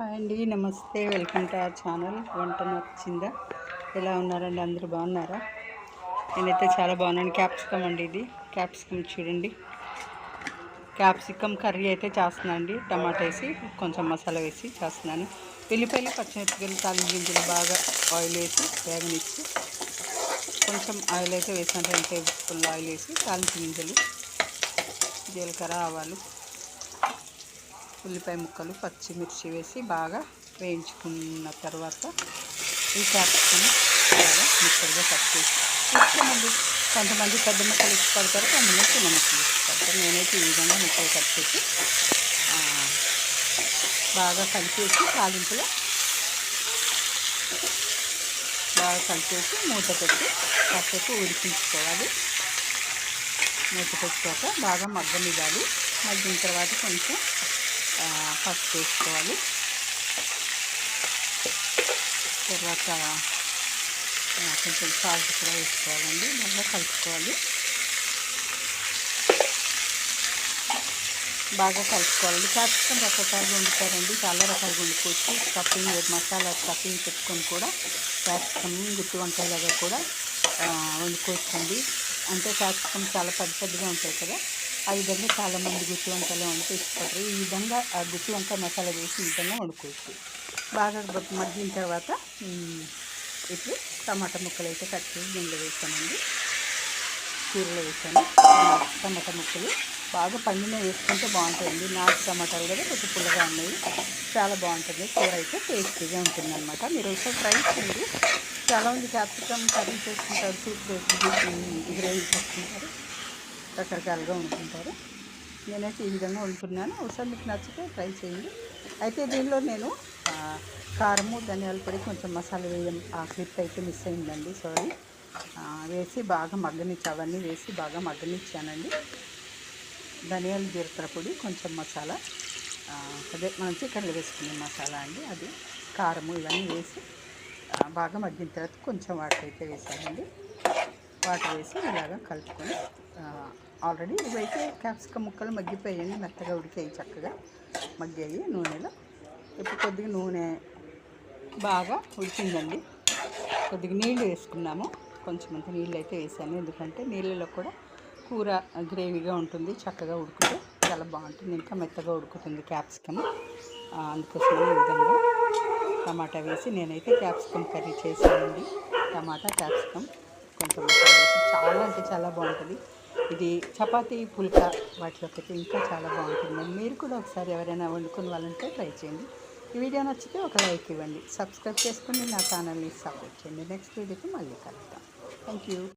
Hi అండి నమస్తే. Welcome to our channel. వంట నచ్చిందా ఎలా ఉన్నారండి? అందరూ బాగున్నారా? నేనైతే చాలా బాగున్నాను. క్యాప్సికమ్ అండి ఇది. క్యాప్సికమ్ చూడండి. క్యాప్సికమ్ కర్రీ అయితే చేస్తున్నాను అండి టమాటా వేసి కొంచెం మసాలా వేసి చేస్తున్నాను. వెల్లిపాయలు పచ్చిమిరపకాయలు తాలింపు గింజలు బాగా ఆయిల్ వేసి వేగనిచ్చి కొంచెం ఆయిల్ అయితే వేసాను రెండు టేబుల్ స్పూన్లు ఆయిల్ వేసి తాలింపు గింజలు జీలకర్ర ఆవాలు ఉల్లిపాయ ముక్కలు పచ్చిమిర్చి వేసి బాగా వేయించుకున్న తర్వాత ఈ క్యాప్సికమ్ బాగా ముక్కలుగా కట్ చేసి ఇష్టమండి కొంతమంది పెద్ద ముక్కలు ఇష్టపడతారు కొంతమంది చిన్న ముక్కలు ఇష్టపడతారు నేనైతే ఈ విధంగా ముక్కలు కట్ చేసి బాగా కలిపేసి తాలింపులో బాగా కలిపేసి మూత పెట్టి కాసేపు ఉడికించుకోవాలి. మూత పెట్టుకోక బాగా మగ్గనివ్వాలి. మగ్గిన తర్వాత కొంచెం పసుపు వేసుకోవాలి. తర్వాత కొంచెం సాల్ట్ కూడా వేసుకోవాలండి. మళ్ళీ కలుపుకోవాలి. బాగా కలుపుకోవాలండి. క్యాప్సికం రకరకాలుగా వండుతారండి. చాలా రకాలుగా వండుకోవచ్చు. స్టఫింగ్ మసాలా స్టఫింగ్ పెట్టుకొని కూడా క్యాప్సికం గుత్తి వంకాయలాగా కూడా వండుకోవచ్చండి. అంటే క్యాప్సికం చాలా పెద్ద పెద్దగా ఉంటాయి కదా. ఆ విధంగా చాలామంది గుత్తి వంకాయలు వండుతూ ఇష్టపడరు. ఈ విధంగా ఆ గుత్తి వంకాయ మసాలా వేసి ఈ విధంగా వండుకోవచ్చు. బాగా మగ్గిన తర్వాత ఇప్పుడు టమాటా ముక్కలు అయితే కట్ చేసి దీనిలో వేస్తామండి కూరలో వేసాను టమాటా ముక్కలు బాగా పండిన వేసుకుంటే బాగుంటుంది. నాటు టమాటాలు కూడా కొంచెం పుల్లగా ఉన్నాయి. చాలా బాగుంటుంది. కూర అయితే టేస్టీగా ఉంటుంది అనమాట మీరు ఒకసారి ట్రై చేయండి. చాలామంది క్యాప్సికమ్ కర్రీ చేసుకుంటారు సూప్ వేసుకుంటారు గ్రేవీ చేసుకుంటారు. రకరకాలుగా వండుకుంటారు. నేనైతే ఈ విధంగా వండుకున్నాను ఒకసారి మీకు నచ్చితే ట్రై చేయండి. అయితే దీనిలో నేను కారము ధనియాల పొడి కొంచెం మసాలా వేయం. ఆ క్లిప్ అయితే మిస్ అయిందండి సారీ. వేసి బాగా మగ్గనిచ్చి అవన్నీ వేసి బాగా మగ్గనిచ్చానండి. ధనియాల జీలకర్ర పొడి కొంచెం మసాలా. అదే మనం చికెన్లో వేసుకునే మసాలా అండి అది. కారము ఇవన్నీ వేసి బాగా మగ్గిన తర్వాత కొంచెం వాటర్ అయితే వేసానండి. వాటర్ వేసి ఇలాగ కలుపుకొని ఆల్రెడీ ఇవైతే క్యాప్సికమ్ ముక్కలు మగ్గిపోయాయండి మెత్తగా ఉడికాయి చక్కగా మగ్గాయి నూనెలో. ఇప్పుడు కొద్దిగా నూనె బాగా ఉడికిందండి. కొద్దిగా నీళ్ళు వేసుకున్నాము. కొంచెం అంత నీళ్ళు అయితే వేసాను. ఎందుకంటే నీళ్ళలో కూడా కూర గ్రేవీగా ఉంటుంది చక్కగా ఉడుకుతే చాలా బాగుంటుంది. ఇంకా మెత్తగా ఉడుకుతుంది క్యాప్సికమ్. అందుకోసం ఈ విధంగా టమాటా వేసి నేనైతే క్యాప్సికమ్ కర్రీ చేసానండి టమాటా క్యాప్సికమ్ కొంచెం చాలా అంటే చాలా బాగుంటుంది. ఇది చపాతీ పుల్కా వాటిలోకి అయితే ఇంకా చాలా బాగుంటుంది. మీరు కూడా ఒకసారి ఎవరైనా వండుకుని వాళ్ళంటే ట్రై చేయండి. ఈ వీడియో నచ్చితే ఒక లైక్ ఇవ్వండి. సబ్స్క్రైబ్ చేసుకుని నా ఛానల్ని సపోర్ట్ చేయండి. నెక్స్ట్ వీడియోకి మళ్ళీ కలుద్దాం. Thank you.